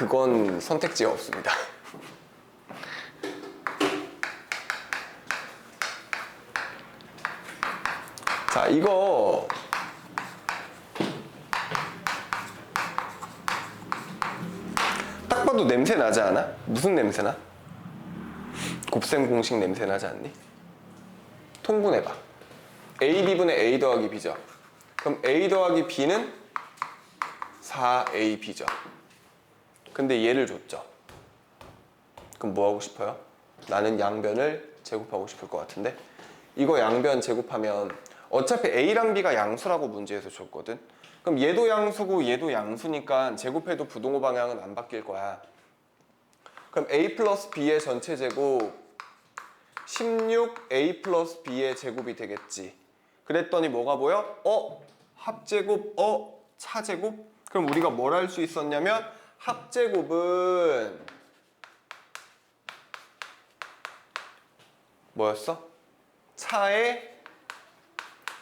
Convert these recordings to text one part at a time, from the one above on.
그건 선택지가 없습니다. 자, 이거 딱 봐도 냄새 나지 않아? 무슨 냄새 나? 곱셈 공식 냄새 나지 않니? 통분해봐. AB분의 A 더하기 B죠. 그럼 A 더하기 B는 4AB죠. 근데 얘를 줬죠. 그럼 뭐 하고 싶어요? 나는 양변을 제곱하고 싶을 것 같은데 이거 양변 제곱하면 어차피 A랑 B가 양수라고 문제에서 줬거든. 그럼 얘도 양수고 얘도 양수니까 제곱해도 부동호 방향은 안 바뀔 거야. 그럼 A 플러스 B의 전체 제곱 16A 플러스 B의 제곱이 되겠지. 그랬더니 뭐가 보여? 어? 합제곱, 어? 차제곱? 그럼 우리가 뭘 할 수 있었냐면 합제곱은 뭐였어? 차의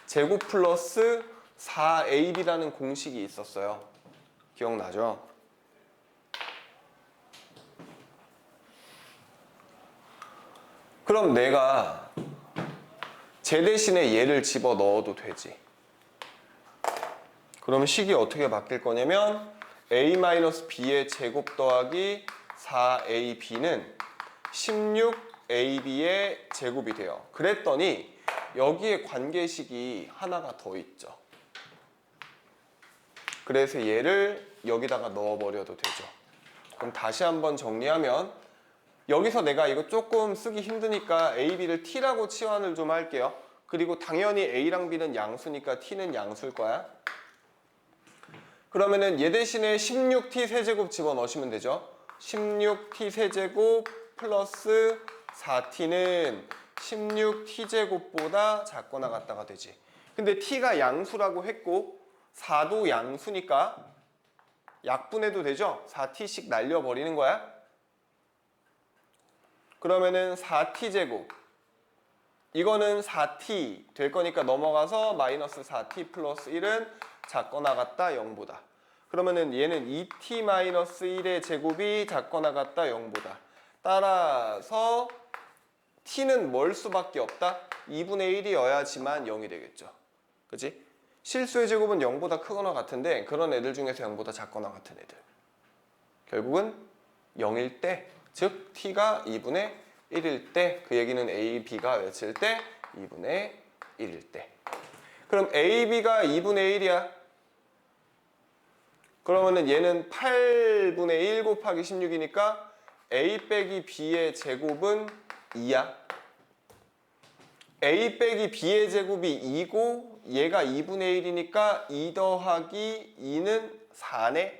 제곱 플러스 4AB라는 공식이 있었어요. 기억나죠? 그럼 내가 제 대신에 얘를 집어 넣어도 되지. 그러면 식이 어떻게 바뀔 거냐면 a-b의 제곱 더하기 4ab는 16ab의 제곱이 돼요. 그랬더니 여기에 관계식이 하나가 더 있죠. 그래서 얘를 여기다가 넣어버려도 되죠. 그럼 다시 한번 정리하면 여기서 내가 이거 조금 쓰기 힘드니까 A, B를 T라고 치환을 좀 할게요. 그리고 당연히 A랑 B는 양수니까 T는 양수일 거야. 그러면은 얘 대신에 16T 세제곱 집어넣으시면 되죠. 16T 세제곱 플러스 4T는 16T제곱보다 작거나 같다가 되지. 근데 T가 양수라고 했고 4도 양수니까 약분해도 되죠? 4T씩 날려버리는 거야. 그러면은 4t 제곱 이거는 4t 될 거니까 넘어가서 마이너스 4t 플러스 1은 작거나 같다 0보다 그러면은 얘는 2t 마이너스 1의 제곱이 작거나 같다 0보다 따라서 t는 뭘 수밖에 없다? 2분의 1이어야지만 0이 되겠죠 그치? 실수의 제곱은 0보다 크거나 같은데 그런 애들 중에서 0보다 작거나 같은 애들 결국은 0일 때, 즉 t가 2분의 1일 때, 그 얘기는 a, b가 몇일 때? 2분의 1일 때. 그럼 a, b가 2분의 1이야. 그러면은 얘는 8분의 1 곱하기 16이니까 a 빼기 b의 제곱은 2야. a 빼기 b의 제곱이 2고 얘가 2분의 1이니까 2 더하기 2는 4네.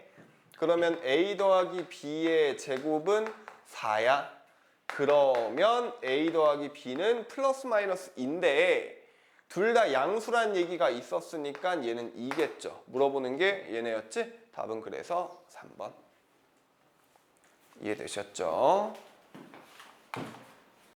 그러면 a 더하기 b의 제곱은 4야. 그러면 a 더하기 b는 플러스 마이너스 인데 둘 다 양수란 얘기가 있었으니까 얘는 2겠죠. 물어보는 게 얘네였지? 답은 그래서 3번. 이해되셨죠?